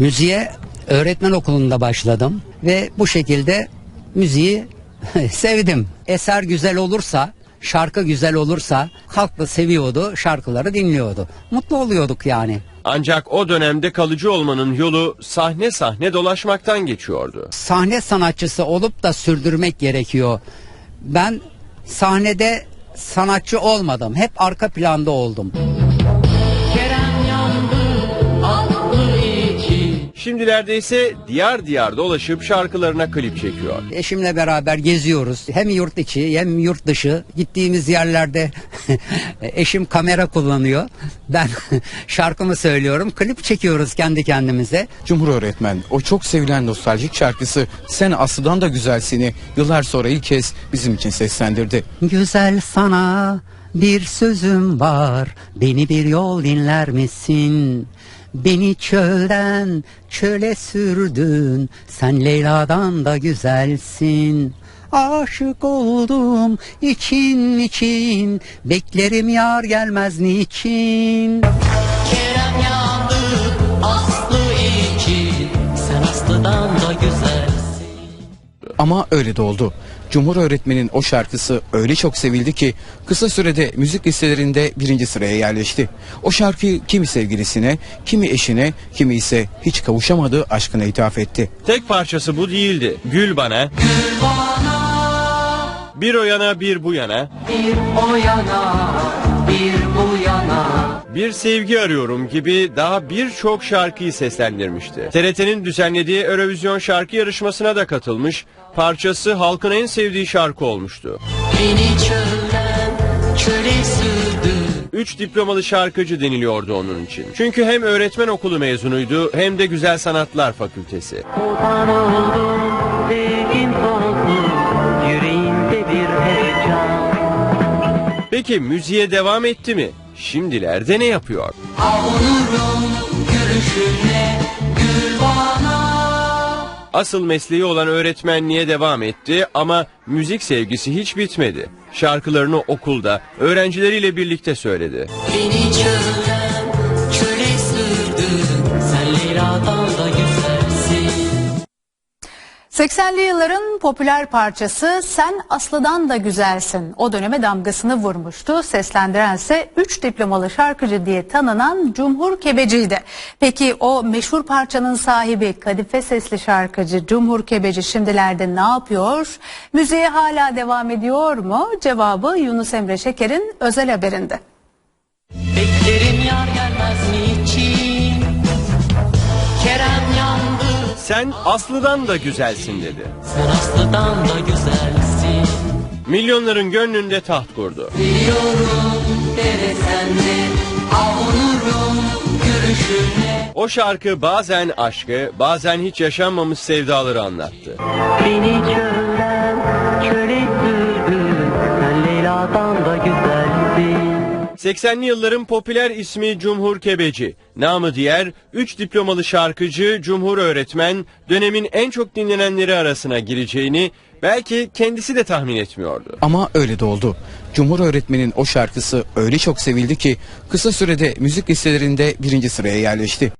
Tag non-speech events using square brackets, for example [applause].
Müziğe öğretmen okulunda başladım ve bu şekilde müziği [laughs] sevdim. Eser güzel olursa, şarkı güzel olursa halk da seviyordu, şarkıları dinliyordu. Mutlu oluyorduk yani. Ancak o dönemde kalıcı olmanın yolu sahne sahne dolaşmaktan geçiyordu. Sahne sanatçısı olup da sürdürmek gerekiyor. Ben sahnede sanatçı olmadım. Hep arka planda oldum. Şimdilerde ise diyar diyar dolaşıp şarkılarına klip çekiyor. Eşimle beraber geziyoruz. Hem yurt içi hem yurt dışı. Gittiğimiz yerlerde [laughs] eşim kamera kullanıyor. Ben [laughs] şarkımı söylüyorum. Klip çekiyoruz kendi kendimize. Cumhur öğretmen o çok sevilen nostaljik şarkısı Sen Aslı'dan da güzelsini yıllar sonra ilk kez bizim için seslendirdi. Güzel sana bir sözüm var. Beni bir yol dinler misin? Beni çölden çöle sürdün. Sen Leyla'dan da güzelsin. Aşık oldum için için Beklerim yar gelmez niçin Kerem yandı Aslı için Sen Aslı'dan da güzelsin Ama öyle de oldu. Cumhur öğretmenin o şarkısı öyle çok sevildi ki kısa sürede müzik listelerinde birinci sıraya yerleşti. O şarkıyı kimi sevgilisine, kimi eşine, kimi ise hiç kavuşamadığı aşkına ithaf etti. Tek parçası bu değildi. Gül bana. Bir o yana bir bu yana. Bir o yana Bir bu yana Bir sevgi arıyorum gibi daha birçok şarkıyı seslendirmişti. TRT'nin düzenlediği Eurovision şarkı yarışmasına da katılmış. Parçası halkın en sevdiği şarkı olmuştu. Beni çölden Çöle sürdü Üç diplomalı şarkıcı deniliyordu onun için. Çünkü hem öğretmen okulu mezunuydu hem de Güzel Sanatlar Fakültesi. Oldum Peki müziğe devam etti mi? Şimdilerde ne yapıyor? Avunurum Gülüşünle Gül bana Asıl mesleği olan öğretmenliğe devam etti ama müzik sevgisi hiç bitmedi. Şarkılarını okulda öğrencileriyle birlikte söyledi. Beni çölden çöle sürdün Sen Leyla'dan 80'li yılların popüler parçası Sen Aslı'dan da Güzelsin. O döneme damgasını vurmuştu. Seslendirense 3 diplomalı şarkıcı diye tanınan Cumhur Kebeci'ydi. Peki o meşhur parçanın sahibi kadife sesli şarkıcı Cumhur Kebeci şimdilerde ne yapıyor? Müziğe hala devam ediyor mu? Cevabı Yunus Emre Şeker'in özel haberinde. Beklerim yar gelmez Sen Aslı'dan da güzelsin dedi. Sen Aslı'dan da güzelsin Milyonların gönlünde taht kurdu. Biliyorum dere sende Avunurum gülüşünle O şarkı bazen aşkı, bazen hiç yaşanmamış sevdaları anlattı. Beni çölden çöle sürdün Sen Leyla'dan da güzelsin 80'li yılların popüler ismi Cumhur Kebeci. Namı diğer 3 diplomalı şarkıcı Cumhur öğretmen dönemin en çok dinlenenleri arasına gireceğini belki kendisi de tahmin etmiyordu. Ama öyle de oldu. Cumhur öğretmenin o şarkısı öyle çok sevildi ki kısa sürede müzik listelerinde birinci sıraya yerleşti.